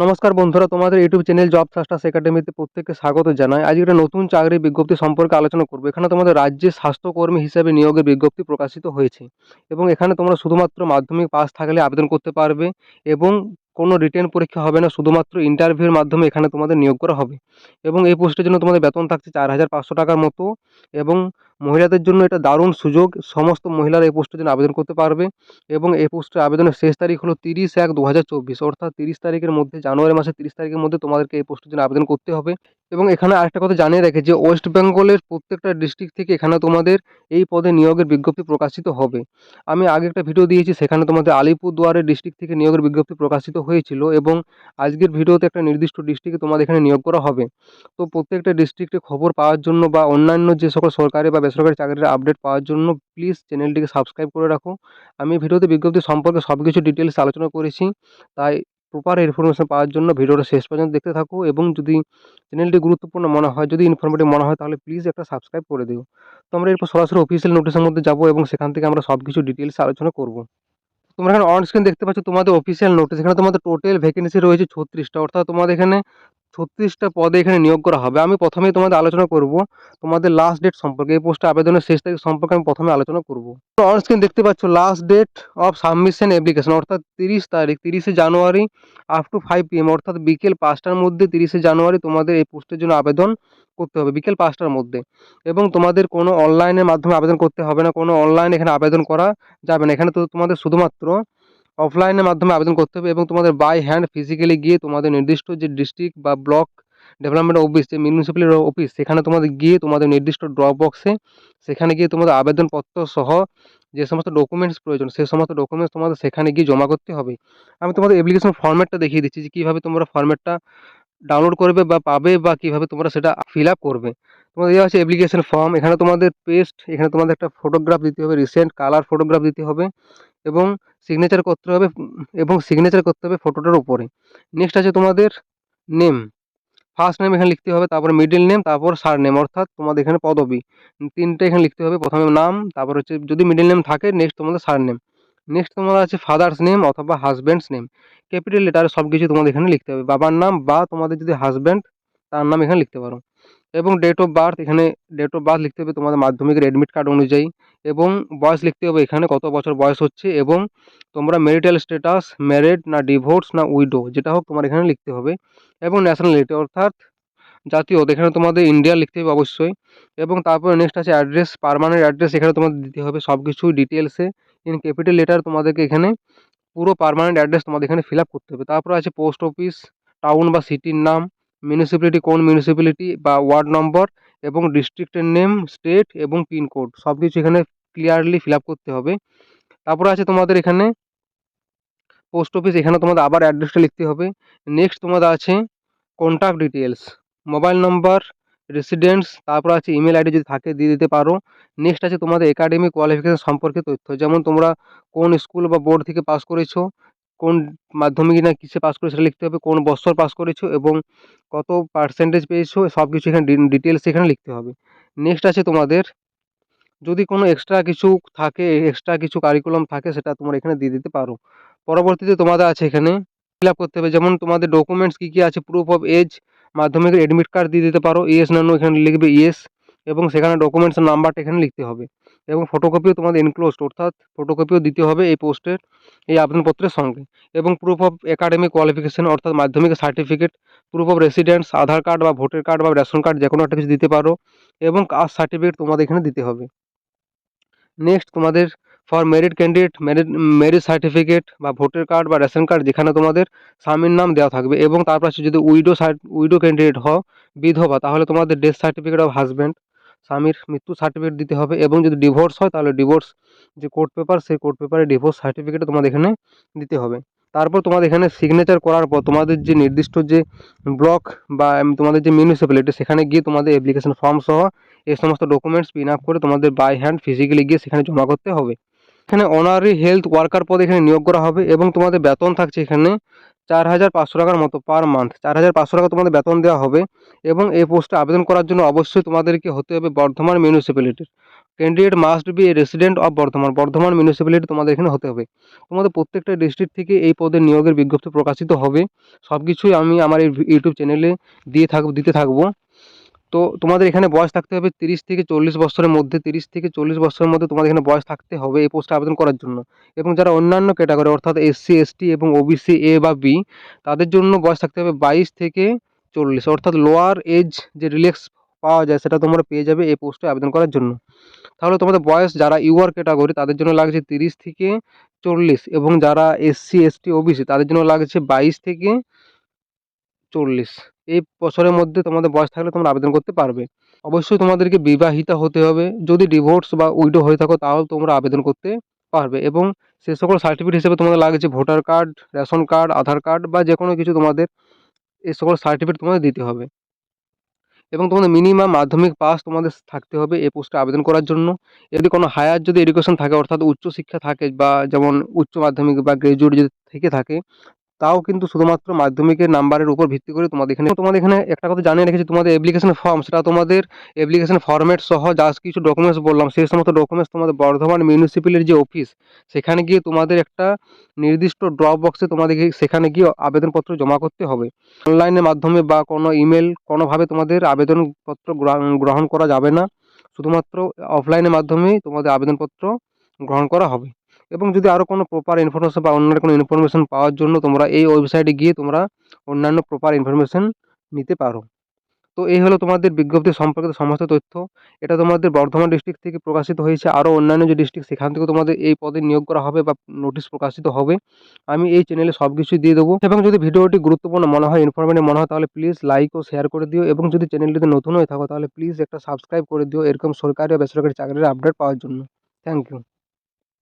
নমস্কার বন্ধুরা, তোমাদের ইউটিউব চ্যানেল জব সাস্টাস একাডেমিতে প্রত্যেককে স্বাগত জানাই। আজ একটা নতুন চাকরি বিজ্ঞপ্তি সম্পর্কে আলোচনা করব। এখানে তোমাদের রাজ্যে স্বাস্থ্যকর্মী হিসেবে নিয়োগের বিজ্ঞপ্তি প্রকাশিত হয়েছে এবং এখানে তোমরা শুধুমাত্র মাধ্যমিক পাস থাকলে আবেদন করতে পারবে এবং কোনো রিটেন পরীক্ষা হবে না, শুধুমাত্র ইন্টারভিউর মাধ্যমে এখানে তোমাদের নিয়োগ করা হবে। এবং এই পোস্টের জন্য তোমাদের বেতন থাকছে চার হাজার পাঁচশো টাকার মতো এবং মহিলাদের জন্য এটা দারুণ সুযোগ। সমস্ত মহিলারা এই পোস্টের জন্য আবেদন করতে পারবে এবং এই পোস্টের আবেদনের শেষ তারিখ হলো তিরিশ এক দু হাজার চব্বিশ, অর্থাৎ তিরিশ তারিখের মধ্যে, জানুয়ারি মাসের তিরিশ তারিখের মধ্যে তোমাদেরকে এই পোস্টের জন্য আবেদন করতে হবে। এবং এখানে আরেকটা কথা জানিয়ে রাখে যে, ওয়েস্ট বেঙ্গলের প্রত্যেকটা ডিস্ট্রিক্ট থেকে এখানে তোমাদের এই পদে নিয়োগের বিজ্ঞপ্তি প্রকাশিত হবে। আমি আগে একটা ভিডিও দিয়েছি, সেখানে তোমাদের আলিপুরদুয়ারের ডিস্ট্রিক্ট থেকে নিয়োগের বিজ্ঞপ্তি প্রকাশিত হয়েছিল এবং আজকের ভিডিওতে একটা নির্দিষ্ট ডিস্ট্রিক্টে তোমাদের এখানে নিয়োগ করা হবে। তো প্রত্যেকটা ডিস্ট্রিক্টে খবর পাওয়ার জন্য বা অন্যান্য যে সকল সরকারি বা বেসরকারি চাকরির আপডেট পাওয়ার জন্য প্লিজ চ্যানেলটিকে সাবস্ক্রাইব করে রাখো। আমি ভিডিওতে বিজ্ঞপ্তি সম্পর্কে সব কিছু ডিটেলস আলোচনা করেছি, তাই প্রপার ইনফরমেশন পাওয়ার জন্য ভিডিওটা শেষ পর্যন্ত দেখতে থাকো এবং যদি চ্যানেলটি গুরুত্বপূর্ণ মনে হয়, যদি ইনফরমেটিভ মনে হয়, তাহলে প্লিজ একটা সাবস্ক্রাইব করে দিও। তো আমরা এরপর সরাসরি অফিসিয়াল নোটিশের মধ্যে যাব এবং সেখান থেকে আমরা সব কিছু ডিটেলস আলোচনা করব। তোমরা এখানে অন স্ক্রিন দেখতে পাচ্ছ তোমাদের অফিসিয়াল নোটিস এখানে তোমাদের টোটাল ভ্যাকেন্সি রয়েছে ছত্রিশটা, অর্থাৎ তোমাদের এখানে ছত্রিশটা পদে এখানে নিয়োগ করা হবে। আমি প্রথমেই তোমাদের আলোচনা করব। তোমাদের লাস্ট ডেট সম্পর্কে। এই পোস্টে আবেদনের শেষ তারিখ সম্পর্কে আমি প্রথমে আলোচনা করব। তো অন স্ক্রিন দেখতে পাচ্ছ last date of submission application অর্থাৎ তিরিশ তারিখ, তিরিশে জানুয়ারি আপ টু ফাইভ পিএম অর্থাৎ বিকেল পাঁচটার মধ্যে তিরিশে জানুয়ারি তোমাদের এই পোস্টের জন্য আবেদন করতে হবে, বিকেল পাঁচটার মধ্যে। এবং তোমাদের কোনো অনলাইনের মাধ্যমে আবেদন করতে হবে না, কোনো অনলাইনে এখানে আবেদন করা যাবে না। এখানে তো তোমাদের শুধুমাত্র অফলাইনের মাধ্যমে আবেদন করতে হবে এবং তোমাদের বাই হ্যান্ড ফিজিক্যালি গিয়ে তোমাদের নির্দিষ্ট যে ডিস্ট্রিক্ট বা ব্লক ডেভেলপমেন্ট অফিস যে মিউনিসিপ্যালিটি অফিস সেখানে তোমাদের গিয়ে তোমাদের নির্দিষ্ট ড্রপ বক্সে সেখানে গিয়ে তোমাদের আবেদনপত্র সহ যে সমস্ত ডকুমেন্টস প্রয়োজন সেই সমস্ত ডকুমেন্টস তোমাদের সেখানে গিয়ে জমা করতে হবে। আমি তোমাদের অ্যাপ্লিকেশন ফর্ম্যাটটা দেখিয়ে দিচ্ছি যে কীভাবে তোমরা ফর্ম্যাটটা ডাউনলোড করবে বা পাবে বা কীভাবে তোমরা সেটা ফিল আপ করবে। তোমাদের দেওয়া আছে অ্যাপ্লিকেশন ফর্ম এখানে তোমাদের পেস্ট এখানে তোমাদের একটা ফটোগ্রাফ দিতে হবে রিসেন্ট কালার ফটোগ্রাফ দিতে হবে। এবং সিগনেচার করতে হবে, এবং সিগনেচার করতে হবে ফটোটার উপরে। নেক্সট আছে তোমাদের নেম ফার্স্ট নেম এখানে লিখতে হবে, তারপর মিডল নেম তারপর সার নেম অর্থাৎ তোমাদের এখানে পদবি। তিনটে এখানে লিখতে হবে, প্রথমে নাম, তারপর হচ্ছে যদি মিডল নেম থাকে নেক্সট তোমাদের সার নেম নেক্সট তোমাদের আছে ফাদার্স নেম অথবা হাজব্যান্ডস নেম ক্যাপিটাল লেটারে সব কিছু তোমাদের এখানে লিখতে হবে। বাবার নাম বা তোমাদের যদি হাজব্যান্ড তার নাম এখানে লিখতে পারো। এবং ডেট অফ বার্থ এখানে ডেট অফ বার্থ লিখতে হবে তোমাদের মাধ্যমিকের অ্যাডমিট কার্ড অনুযায়ী। এবং বয়স লিখতে হবে। এখানে কত বছর বয়স হচ্ছে এবং তোমরা ম্যারিটাল স্ট্যাটাস ম্যারেড না ডিভোর্স না উইডো যেটা হোক তোমার এখানে লিখতে হবে। এবং ন্যাশনালিটি অর্থাৎ জাতীয়, এখানে তোমাদের ইন্ডিয়া লিখতে হবে অবশ্যই। এবং তারপরে নেক্সট আছে অ্যাড্রেস পারমানেন্ট অ্যাড্রেস এখানে তোমাদের দিতে হবে সব কিছু ডিটেলসে ইন ক্যাপিটাল লেটার তোমাদেরকে এখানে পুরো পারমানেন্ট অ্যাড্রেস তোমাদের এখানে ফিল করতে হবে। তারপরে আছে পোস্ট অফিস টাউন বা সিটির নাম মিউনিসিপ্যালিটি কোন মিউনিসিপ্যালিটি বা ওয়ার্ড নম্বর এবং ডিস্ট্রিক্টের নেম স্টেট এবং পিনকোড সব কিছু এখানে ক্লিয়ারলি ফিল আপ করতে হবে। তারপরে আছে তোমাদের এখানে পোস্ট অফিস এখানে তোমাদের আবার অ্যাড্রেসটা লিখতে হবে। নেক্সট তোমাদের আছে contact details mobile number residence তারপর আছে ইমেল আইডি যদি থাকে দিয়ে দিতে পারো। নেক্সট আছে তোমাদের একাডেমিক কোয়ালিফিকেশন সম্পর্কে তথ্য, যেমন তোমরা কোন স্কুল বা বোর্ড থেকে পাস করেছ কোন মাধ্যমিক না কিসে পাস করেছ সেটা লিখতে হবে, কোন বছর পাস করেছ এবং কত পার্সেন্টেজ পেয়েছ সব কিছু এখানে ডিটেলস এখানে লিখতে হবে। নেক্সট আছে তোমাদের, যদি কোনো এক্সট্রা কিছু থাকে এক্সট্রা কিছু কারিকুলাম থাকে সেটা তোমরা এখানে দিয়ে দিতে পারো। পরবর্তীতে তোমাদের আছে এখানে ফিল আপ করতে হবে। যেমন তোমাদের ডকুমেন্টস কী কী আছে প্রুফ অফ এজ মাধ্যমিকের অ্যাডমিট কার্ড দিয়ে দিতে পারো ইয়েস না নো এখানে লিখবে ইয়েস এবং সেখানে ডকুমেন্টস নাম্বারটা এখানে লিখতে হবে। এবং ফটোকপিও তোমাদের ইনক্লোজড অর্থাৎ ফটোকপিও দিতে হবে এই পোস্টের এই আবেদনপত্রের সঙ্গে। এবং প্রুফ অফ একাডেমিক কোয়ালিফিকেশন অর্থাৎ মাধ্যমিক certificate proof of residence Aadhaar card বা ভোটার কার্ড বা রেশন কার্ড যে কোনো একটা কিছু দিতে পারো, এবং কাস্ট সার্টিফিকেট তোমাদের এখানে দিতে হবে। নেক্সট তোমাদের for merit candidate merit merit certificate বা ভোটার কার্ড বা রেশন কার্ড যেখানে তোমাদের স্বামীর নাম দেওয়া থাকবে, এবং তারপর যদি উইডো উইডো ক্যান্ডিডেট হও, বিধবা, তাহলে তোমাদের ডেথ সার্টিফিকেট অফ হাজব্যান্ড স্বামীর মৃত্যু সার্টিফিকেট দিতে হবে এবং যদি ডিভোর্স হয় তাহলে ডিভোর্স যে কোর্ট পেপার সেই কোর্ট পেপারে ডিভোর্স সার্টিফিকেট তোমাদের এখানে দিতে হবে। তারপর তোমাদের এখানে সিগনেচার করার পর তোমাদের যে নির্দিষ্ট যে ব্লক বা তোমাদের যে মিউনিসিপ্যালিটি সেখানে গিয়ে তোমাদের অ্যাপ্লিকেশন ফর্ম সহ এই সমস্ত ডকুমেন্টস পিন আপ করে তোমাদের বাই হ্যান্ড ফিজিক্যালি গিয়ে সেখানে জমা করতে হবে। এখানে অনারি হেলথ ওয়ার্কার পদে এখানে নিয়োগ করা হবে এবং তোমাদের বেতন থাকছে এখানে চার হাজার পাঁচশো টাকার মতো পার মান্থ চার হাজার পাঁচশো টাকা তোমাদের বেতন দেওয়া হবে এবং এই পোস্টে আবেদন করার জন্য অবশ্যই তোমাদেরকে হতে হবে Bardhaman মিউনিসিপ্যালিটির candidate must be a resident of Bardhaman. Bardhaman municipality তোমাদের এখানে হতে হবে। তোমাদের প্রত্যেকটা ডিস্ট্রিক্ট থেকে এই পদে নিয়োগের বিজ্ঞপ্তি প্রকাশিত হবে। সব কিছুই আমি আমার এই ইউটিউব চ্যানেলে দিয়ে থাকব দিতে থাকব। তো তোমাদের এখানে বয়স থাকতে হবে তিরিশ থেকে চল্লিশ বছরের মধ্যে, তিরিশ থেকে চল্লিশ বছরের মধ্যে তোমাদের এখানে বয়স থাকতে হবে এই পোস্টে আবেদন করার জন্য। এবং যারা অন্যান্য ক্যাটাগরি অর্থাৎ এসসি এসটি এবং ওবিসি এ বা বি তাদের জন্য বয়স থাকতে হবে বাইশ থেকে চল্লিশ। অর্থাৎ লোয়ার এজ যে রিল্যাক্স পাওয়া যায়, সেটা তোমরা পেয়ে যাবে এই পোস্টে আবেদন করার জন্য। তাহলে তোমাদের বয়স, যারা ইউআর ক্যাটাগরি তাদের জন্য লাগছে তিরিশ থেকে চল্লিশ এবং যারা এসসি এসটি ওবিসি তাদের জন্য লাগছে বাইশ থেকে চল্লিশ। এই বছরের মধ্যে তোমাদের বয়স থাকলে তোমরা আবেদন করতে পারবে। অবশ্যই তোমাদেরকে বিবাহিতা হতে হবে। যদি ডিভোর্স বা উইডো হয়ে থাকো, তাও তোমরা আবেদন করতে পারবে এবং সে সকল সার্টিফিকেট হিসেবে তোমাদের লাগছে voter card ration card Aadhaar card বা যে কোনো কিছু তোমাদের এই সকল সার্টিফিকেট তোমাদের দিতে হবে। এবং তোমাদের মিনিমাম মাধ্যমিক পাস তোমাদের থাকতে হবে এই পোস্টে আবেদন করার জন্য। যদি কোনো হায়ার যদি এডুকেশন থাকে, অর্থাৎ উচ্চ শিক্ষা থাকে বা যেমন উচ্চ মাধ্যমিক বা গ্রাজুয়েট যদি থেকে থাকে তাও কিন্তু শুধুমাত্র মাধ্যমিকের নাম্বারের উপর ভিত্তি করে তোমাদের এখানে তোমাদের এখানে একটা কথা জানিয়ে রেখেছি, তোমাদের অ্যাপ্লিকেশন ফর্ম সেটা তোমাদের অ্যাপ্লিকেশন ফরম্যাট সহ যা কিছু ডকুমেন্টস বললাম। সেই সমস্ত ডকুমেন্টস তোমাদের বর্ধমান মিউনিসিপ্যালিটির যে অফিস সেখানে গিয়ে তোমাদের একটা নির্দিষ্ট ড্রপ বক্সে তোমাদেরকে সেখানে গিয়ে আবেদনপত্র জমা করতে হবে। অনলাইনের মাধ্যমে বা কোনো ইমেল কোনোভাবে তোমাদের আবেদনপত্র গ্রহণ করা যাবে না। শুধুমাত্র অফলাইনের মাধ্যমেই তোমাদের আবেদনপত্র গ্রহণ করা হবে। এবং যদি আরও কোনো প্রপার ইনফরমেশন বা অন্যান্য কোনো ইনফরমেশন পাওয়ার জন্য তোমরা এই ওয়েবসাইটে গিয়ে তোমরা অন্যান্য প্রপার ইনফরমেশন নিতে পারো। তো এই হলো তোমাদের বিজ্ঞপ্তি সম্পর্কিত সমস্ত তথ্য। এটা তোমাদের বর্ধমান ডিস্ট্রিক্ট থেকে প্রকাশিত হয়েছে। আরও অন্যান্য যে ডিস্ট্রিক্ট সেখান থেকে তোমাদের এই পদে নিয়োগ করা হবে বা নোটিশ প্রকাশিত হবে। আমি এই চ্যানেলে সব কিছুই দিয়ে দেবো। এবং যদি ভিডিওটি গুরুত্বপূর্ণ মনে হয় ইনফরমেটিভ মনে হয়, তাহলে প্লিজ লাইক ও শেয়ার করে দিও। এবং যদি চ্যানেলটিতে নতুন হয়ে থাকো, তাহলে প্লিজ একটা সাবস্ক্রাইব করে দিও। এরকম সরকারি ও বেসরকারি চাকরির আপডেট পাওয়ার জন্য। Thank you